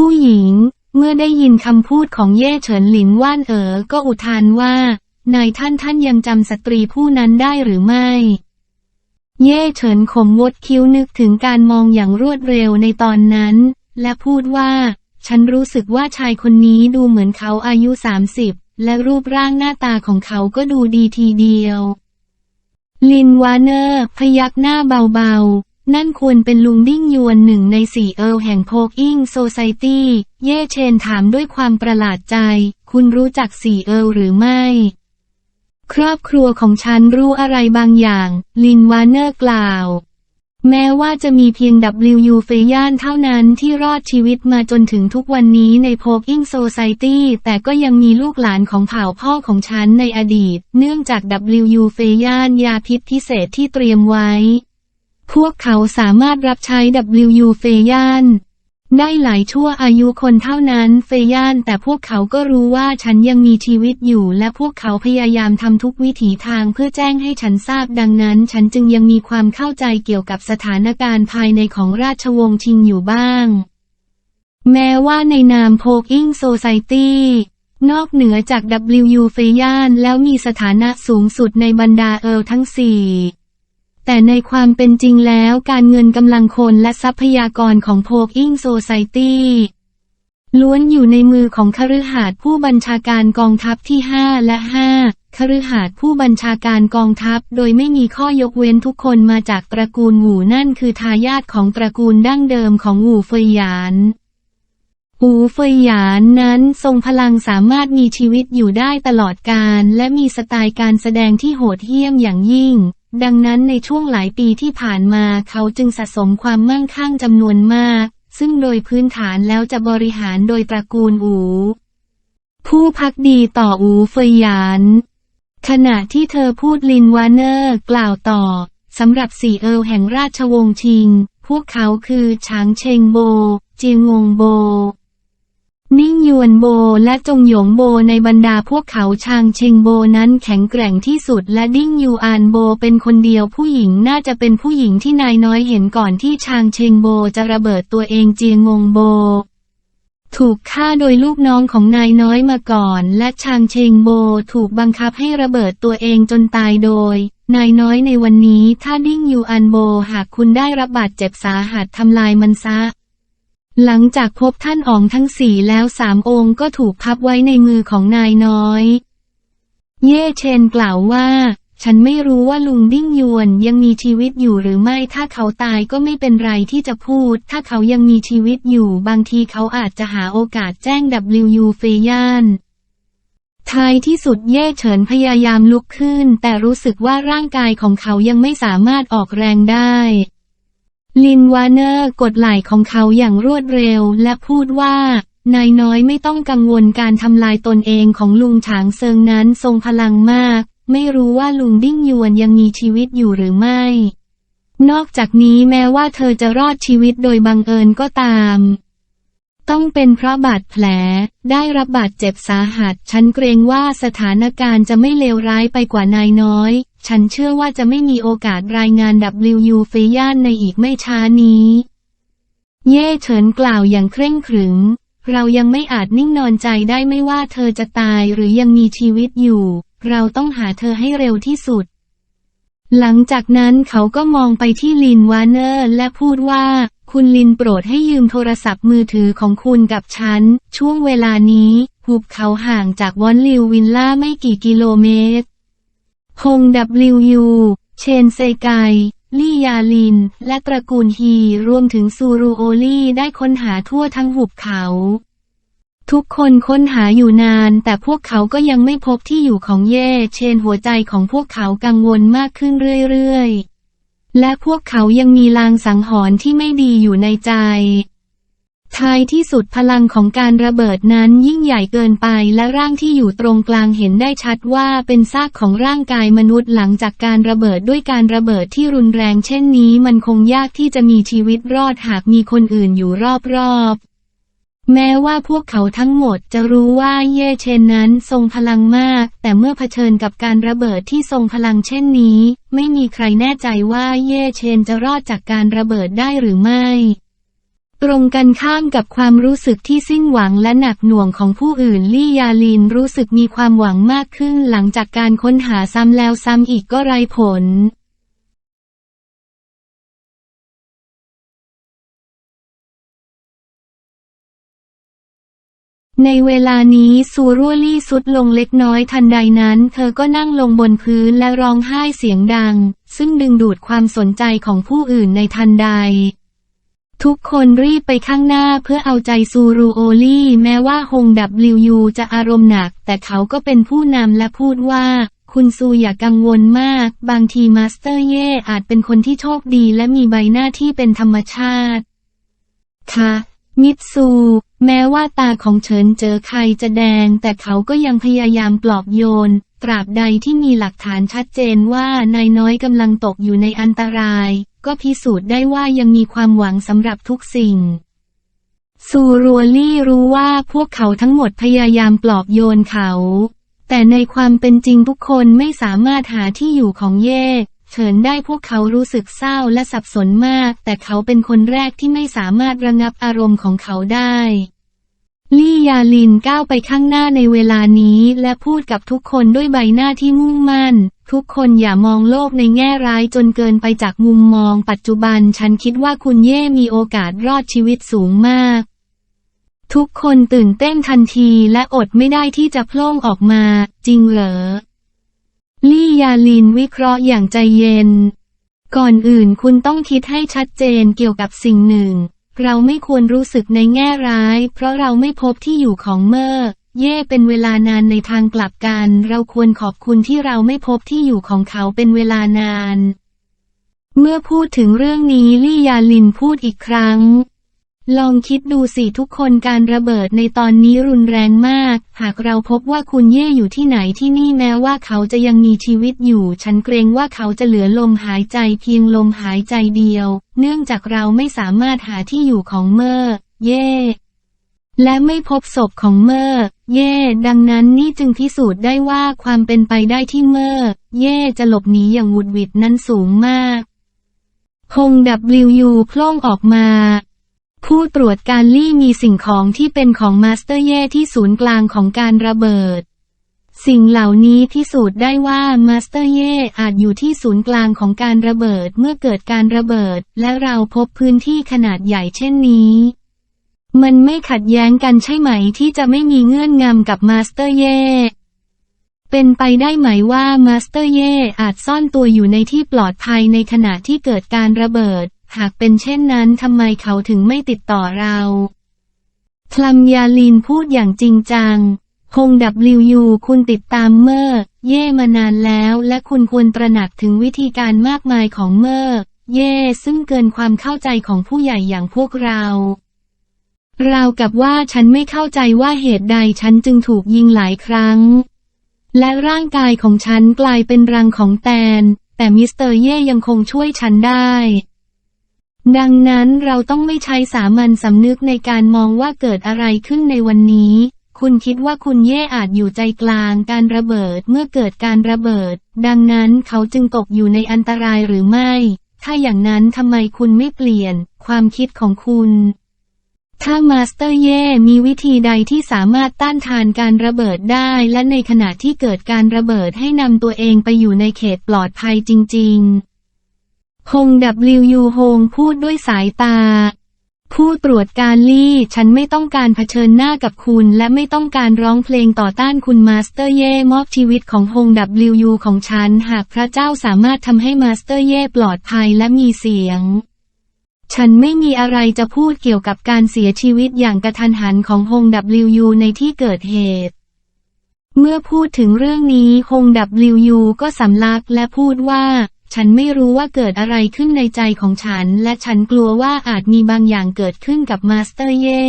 ผู้หญิง เมื่อได้ยินคำพูดของเย่เฉินหลินว่านเอ๋อก็อุทานว่านายท่านท่านยังจำสตรีผู้นั้นได้หรือไม่ เย่เฉินขมวดคิ้วนึกถึงการมองอย่างรวดเร็วในตอนนั้น และพูดว่า ฉันรู้สึกว่าชายคนนี้ดูเหมือนเขาอายุสามสิบและรูปร่างหน้าตาของเขาก็ดูดีทีเดียว ลินวาเนอร์ พยักหน้าเบาๆ นั่นควรเป็นลุงดิ้งยวนหนึ่งในสี่เอิลแห่งโพกอิงโซไซตี้ เย่เชนถามด้วยความประหลาดใจ คุณรู้จักสี่เอิลหรือไม่ ครอบครัวของฉันรู้อะไรบางอย่าง ลินวานเนอร์กล่าว แม้ว่าจะมีเพียง W เฟย่านเท่านั้นที่รอดชีวิตมาจนถึงทุกวันนี้ในโพกอิงโซไซตี้ แต่ก็ยังมีลูกหลานของเผ่าพ่อของฉันในอดีต เนื่องจาก W เฟย่านยาพิษพิเศษที่เตรียมไว้ พวกเขาสามารถรับใช้ WU เฟย่านได้หลายชั่วอายุคนเท่านั้นเฟย่าน แต่พวกเขาก็รู้ว่าฉันยังมีชีวิตอยู่ และพวกเขาพยายามทำทุกวิถีทางเพื่อแจ้งให้ฉันทราบดังนั้น ฉันจึงยังมีความเข้าใจเกี่ยวกับสถานการณ์ภายในของราชวงศ์ชิงอยู่บ้าง แม้ว่าในนามโพกอิงโซไซตี้นอกเหนือจาก WU เฟย่าน แล้วมีสถานะสูงสุดในบรรดาเอลทั้งสี่ แต่ในความเป็นจริงแล้วการเงินกำลังคนและทรัพยากรของโพกอิงโซไซตี้ล้วนอยู่ในมือของคฤหาสน์ผู้บัญชาการกองทัพที่ 5 และ 5 คฤหาสน์ผู้บัญชาการกองทัพ โดยไม่มีข้อยกเว้นทุกคนมาจากตระกูลหูนั่นคือทายาทของตระกูลดั้งเดิมของหูเฟยหยานหูเฟยหยานนั้นทรงพลังสามารถมีชีวิตอยู่ได้ตลอดกาลและมีสไตล์การแสดงที่โหดเหี้ยมอย่างยิ่ง ดังนั้นในช่วงหลายปีที่ผ่านมาเขาจึงสะสมความมั่งคั่งจำนวนมาก ซึ่งโดยพื้นฐานแล้วจะบริหารโดยตระกูลอูผู้พักดีต่ออูเฟยยาน ขณะที่เธอพูดลินวาเนอร์กล่าวต่อสำหรับสี่เอลแห่งราชวงศ์ชิง พวกเขาคือฉางเชงโบ เจียงงงโบ วนโบและจงหยงโบในบรรดาพวกเขาชางเชงโบนั้นแข็งแกร่งที่สุดและดิ้งยูอานโบเป็นคนเดียวผู้หญิงน่าจะเป็นผู้หญิงที่นายน้อยเห็นก่อนที่ชางเชงโบจะระเบิดตัวเองเจียงงงโบ ถูกฆ่าโดยลูกน้องของนายน้อยมาก่อน และชางเชงโบถูกบังคับให้ระเบิดตัวเองจนตายโดยนายน้อยในวันนี้ถ้าดิ้งยูอันโบหากคุณได้รับบาดเจ็บสาหัสทำลายมันซะ หลังจากพบท่านอ๋องทั้งสี่แล้วสามองค์ก็ถูกพับไว้ในมือของนายน้อย เย่เชนกล่าวว่า ฉันไม่รู้ว่าลุงดิ้งยวนยังมีชีวิตอยู่หรือไม่ถ้าเขาตายก็ไม่เป็นไรที่จะพูด ถ้าเขายังมีชีวิตอยู่บางทีเขาอาจจะหาโอกาสแจ้ง WU เฟย่านท้ายที่สุดเย่เฉินพยายามลุกขึ้น แต่รู้สึกว่าร่างกายของเขายังไม่สามารถออกแรงได้ ลินวาเนอร์กดไหล่ของเขาอย่างรวดเร็วและพูดว่านายน้อยไม่ต้องกังวลการทำลายตนเองของลุงฉางเซิงนั้นทรงพลังมาก ไม่รู้ว่าลุงดิ้งยวนยังมีชีวิตอยู่หรือไม่ นอกจากนี้แม้ว่าเธอจะรอดชีวิตโดยบังเอิญก็ตาม ต้องเป็นเพราะบาดแผล ได้รับบาดเจ็บสาหัส ฉันเกรงว่าสถานการณ์จะไม่เลวร้ายไปกว่านายน้อย ฉันเชื่อว่าจะไม่มีโอกาสรายงาน W เฟย่านในอีกไม่ช้านี้ เย่เฉินกล่าวอย่างเคร่งขรึม เรายังไม่อาจนิ่งนอนใจได้ไม่ว่าเธอจะตายหรือยังมีชีวิตอยู่ เราต้องหาเธอให้เร็วที่สุด หลังจากนั้นเขาก็มองไปที่ลินวานเนอร์และพูดว่า คุณลินโปรดให้ยืมโทรศัพท์มือถือของคุณกับฉัน ช่วงเวลานี้ หุบเขาห่างจากวอนลิววินล่าไม่กี่กิโลเมตรพง W เชนเซไกลี่ยาลิน และตระกูลฮีรวมถึงซูรูโอลี่ได้ค้นหาทั่วทั้งหุบเขา ทุกคนค้นหาอยู่นาน แต่พวกเขาก็ยังไม่พบที่อยู่ของเย่ เชนหัวใจของพวกเขากังวลมากขึ้นเรื่อยๆ และพวกเขายังมีลางสังหรณ์ที่ไม่ดีอยู่ในใจ ท้ายที่สุดพลังของการระเบิดนั้นยิ่งใหญ่เกินไปและร่างที่อยู่ตรงกลางเห็นได้ชัดว่าเป็นซากของร่างกายมนุษย์หลังจากการระเบิดด้วยการระเบิดที่รุนแรงเช่นนี้มันคงยากที่จะมีชีวิตรอดหากมีคนอื่นอยู่รอบๆ แม้ว่าพวกเขาทั้งหมดจะรู้ว่าเย่เชนนั้นทรงพลังมาก แต่เมื่อเผชิญกับการระเบิดที่ทรงพลังเช่นนี้ ไม่มีใครแน่ใจว่าเย่เชนจะรอดจากการระเบิดได้หรือไม่ ตรงกันข้ามกับความรู้สึกที่สิ้นหวังและหนักหน่วงของผู้อื่นลี่ยาลินรู้สึกมีความหวังมากขึ้นหลังจากการค้นหาซ้ำแล้วซ้ำอีกก็ไร้ผล ในเวลานี้ซูรัวลี่สุดลงเล็กน้อยทันใดนั้น เธอก็นั่งลงบนพื้นและร้องไห้เสียงดัง ซึ่งดึงดูดความสนใจของผู้อื่นในทันใด ทุกคนรีบไปข้างหน้าเพื่อเอาใจซูรูโอลี่ แม้ว่าฮงดับลิวยูจะอารมณ์หนัก แต่เขาก็เป็นผู้นำและพูดว่า คุณซูอย่ากังวลมาก บางทีมาสเตอร์เย่อาจเป็นคนที่โชคดีและมีใบหน้าที่เป็นธรรมชาติค่ะ มิตซู แม้ว่าตาของเฉินเจอใครจะแดง แต่เขาก็ยังพยายามปลอบโยน ตราบใดที่มีหลักฐานชัดเจนว่านายน้อยกำลังตกอยู่ในอันตราย ก็พิสูจน์ได้ว่ายังมีความหวังสำหรับทุกสิ่ง ซูรัวลี่รู้ว่าพวกเขาทั้งหมดพยายามปลอบโยนเขา แต่ในความเป็นจริงทุกคนไม่สามารถหาที่อยู่ของเย่ เฉินได้พวกเขารู้สึกเศร้าและสับสนมาก แต่เขาเป็นคนแรกที่ไม่สามารถระงับอารมณ์ของเขาได้ ลี่ยาลินก้าวไปข้างหน้าในเวลานี้และพูดกับทุกคนด้วยใบหน้าที่มุ่งมั่น ทุกคนอย่ามองโลกในแง่ร้ายจนเกินไปจากมุมมอง ปัจจุบันฉันคิดว่าคุณเย่มีโอกาสรอดชีวิตสูงมากทุกคนตื่นเต้นทันทีและอดไม่ได้ที่จะโพล่งออกมา จริงเหรอ ลี่ยาลินวิเคราะห์อย่างใจเย็น ก่อนอื่นคุณต้องคิดให้ชัดเจนเกี่ยวกับสิ่งหนึ่ง เราไม่ควรรู้สึกในแง่ร้าย เพราะเราไม่พบที่อยู่ของเมอร์เย่เป็นเวลานานในทางกลับกัน เราควรขอบคุณที่เราไม่พบที่อยู่ของเขาเป็นเวลานาน เมื่อพูดถึงเรื่องนี้ลี่ยาลินพูดอีกครั้ง ลองคิดดูสิทุกคนการระเบิดในตอนนี้รุนแรงมาก หากเราพบว่าคุณเย่อยู่ที่ไหนที่นี่แม้ว่าเขาจะยังมีชีวิตอยู่ ฉันเกรงว่าเขาจะเหลือลมหายใจเพียงลมหายใจเดียว เนื่องจากเราไม่สามารถหาที่อยู่ของเมอร์เย่และไม่พบศพของเมอร์เย่ ดังนั้นนี่จึงพิสูจน์ได้ว่าความเป็นไปได้ที่เมอร์เย่จะหลบหนีอย่างหวุดหวิดนั้นสูงมากคงดับลิวยูโพล่งออกมา ผู้ตรวจการลี่มีสิ่งของที่เป็นของมาสเตอร์เย่ที่ศูนย์กลางของการระเบิด สิ่งเหล่านี้พิสูจน์ได้ว่ามาสเตอร์เย่อาจอยู่ที่ศูนย์กลางของการระเบิดเมื่อเกิดการระเบิด และเราพบพื้นที่ขนาดใหญ่เช่นนี้ มันไม่ขัดแย้งกันใช่ไหมที่จะไม่มีเงื่อนงำกับมาสเตอร์เย่เป็นไปได้ไหมว่ามาสเตอร์เย่อาจซ่อนตัวอยู่ในที่ปลอดภัยในขณะที่เกิดการระเบิด หากเป็นเช่นนั้นทำไมเขาถึงไม่ติดต่อเราคลัมยาลินพูดอย่างจริงจัง คงดับลิวยูคุณติดตามเมอร์ เย่มานานแล้ว และคุณควรตระหนักถึงวิธีการมากมายของเมอร์ เย่ซึ่งเกินความเข้าใจของผู้ใหญ่อย่างพวกเราราวกับว่าฉันไม่เข้าใจว่าเหตุใดฉันจึงถูกยิงหลายครั้ง และร่างกายของฉันกลายเป็นรังของแตน แต่มิสเตอร์เย่ยังคงช่วยฉันได้ ดังนั้นเราต้องไม่ใช้สามัญสำนึกในการมองว่าเกิดอะไรขึ้นในวันนี้ คุณคิดว่าคุณเย่อาจอยู่ใจกลางการระเบิดเมื่อเกิดการระเบิด ดังนั้นเขาจึงตกอยู่ในอันตรายหรือไม่ ถ้าอย่างนั้นทำไมคุณไม่เปลี่ยน ความคิดของคุณ ถ้ามาสเตอร์เย่มีวิธีใดที่สามารถต้านทานการระเบิดได้ และในขณะที่เกิดการระเบิดให้นำตัวเองไปอยู่ในเขตปลอดภัยจริง ๆ ฮงดับลิวยูฮงพูดด้วยสายตา ผู้ตรวจการลี่ ฉันไม่ต้องการเผชิญหน้ากับคุณ และไม่ต้องการร้องเพลงต่อต้านคุณมาสเตอร์เย่มอบชีวิตของฮงดับลิวยูของฉัน หากพระเจ้าสามารถทำให้มาสเตอร์เย่ปลอดภัยและมีเสียงฉันไม่มีอะไรจะพูดเกี่ยวกับการเสียชีวิตอย่างกระทันหันของฮงดับลิวยูในที่เกิดเหตุ เมื่อพูดถึงเรื่องนี้ฮงดับลิวยูก็สำลักและพูดว่า ฉันไม่รู้ว่าเกิดอะไรขึ้นในใจของฉัน และฉันกลัวว่าอาจมีบางอย่างเกิดขึ้นกับมาสเตอร์เย่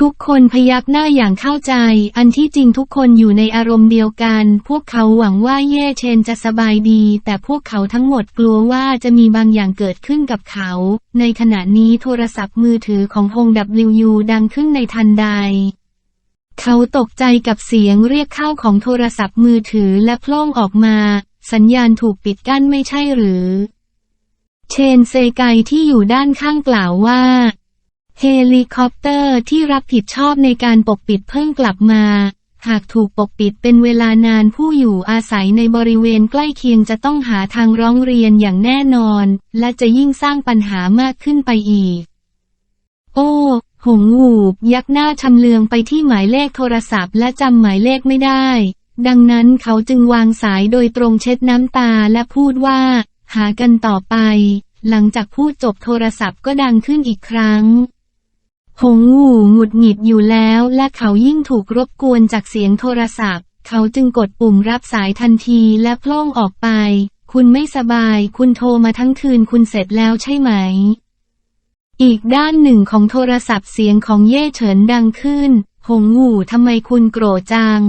ทุกคนพยักหน้าอย่างเข้าใจ อันที่จริงทุกคนอยู่ในอารมณ์เดียวกัน พวกเขาหวังว่าเย่เชนจะสบายดี แต่พวกเขาทั้งหมดกลัวว่าจะมีบางอย่างเกิดขึ้นกับเขา ในขณะนี้โทรศัพท์มือถือของฮงดับลิวยูดังขึ้นในทันใด เขาตกใจกับเสียงเรียกเข้าของโทรศัพท์มือถือและพล่งออกมา สัญญาณถูกปิดกั้นไม่ใช่หรือ เชนเซไกที่อยู่ด้านข้างกล่าวว่า เฮลิคอปเตอร์ที่รับผิดชอบในการปกปิดเพิ่งกลับมา หากถูกปกปิดเป็นเวลานานผู้อยู่อาศัยในบริเวณใกล้เคียงจะต้องหาทางร้องเรียนอย่างแน่นอน และจะยิ่งสร้างปัญหามากขึ้นไปอีก โอ้หงหูบยักหน้าชำเลืองไปที่หมายเลขโทรศัพท์และจำหมายเลขไม่ได้ ดังนั้นเขาจึงวางสายโดยตรงเช็ดน้ำตาและพูดว่า หากันต่อไป หลังจากพูดจบโทรศัพท์ก็ดังขึ้นอีกครั้ง หงหูหงุดหงิดอยู่แล้วและเขายิ่งถูกรบกวนจากเสียงโทรศัพท์ เขาจึงกดปุ่มรับสายทันทีและพล่งออกไป คุณไม่สบาย คุณโทรมาทั้งคืนคุณเสร็จแล้วใช่ไหม อีกด้านหนึ่งของโทรศัพท์เสียงของเย่เฉินดังขึ้น หงหูทำไมคุณโกรธจัง